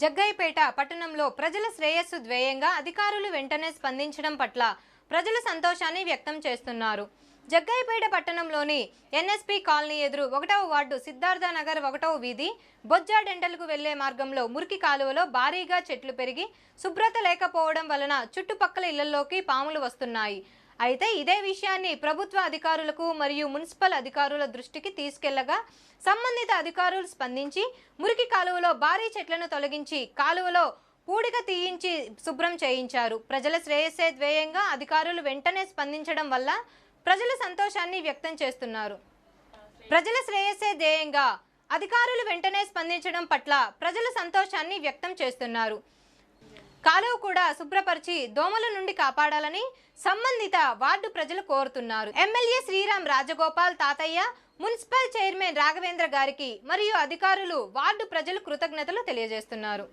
జగ్గయ్యపేట పట్టణంలో ప్రజల శ్రేయస్సు ధ్యేయంగా అధికారులు వెంటనే స్పందించడం పట్ల ప్రజలు సంతోషాన్ని వ్యక్తం చేస్తున్నారు. జగ్గయ్యపేట పట్టణంలోని ఎన్ఎస్పి కాలనీ ఎదురు ఒకటవ వార్డు సిద్ధార్థ నగర్ ఒకటవ వీధి బొజ్జా డెంటల్కు వెళ్ళే మార్గంలో మురికి కాలువలో భారీగా చెట్లు పెరిగి శుభ్రత లేకపోవడం వలన చుట్టుపక్కల ఇళ్ళలోకి పాములు వస్తున్నాయి. అయితే ఇదే విషయాన్ని ప్రభుత్వ అధికారులకు మరియు మున్సిపల్ అధికారుల దృష్టికి తీసుకెళ్ళగా సంబంధిత అధికారులు స్పందించి మురికి కాలువలో భారీ చెట్లను తొలగించి కాలువలో పూడిక తీయించి శుభ్రం చేయించారు. ప్రజల శ్రేయస్సే ధ్యేయంగా అధికారులు వెంటనే స్పందించడం వల్ల ప్రజలు సంతోషాన్ని వ్యక్తం చేస్తున్నారు. ప్రజల శ్రేయస్సే ధ్యేయంగా అధికారులు వెంటనే స్పందించడం పట్ల ప్రజలు సంతోషాన్ని వ్యక్తం చేస్తున్నారు. కాలువ కూడా శుభ్రపరిచి దోమల నుండి కాపాడాలని సంబంధిత వార్డు ప్రజలు కోరుతున్నారు. ఎమ్మెల్యే శ్రీరామ్ రాజగోపాల్ తాతయ్య మున్సిపల్ చైర్మన్ రాఘవేంద్ర గారికి మరియు అధికారులు వార్డు ప్రజలు కృతజ్ఞతలు తెలియజేస్తున్నారు.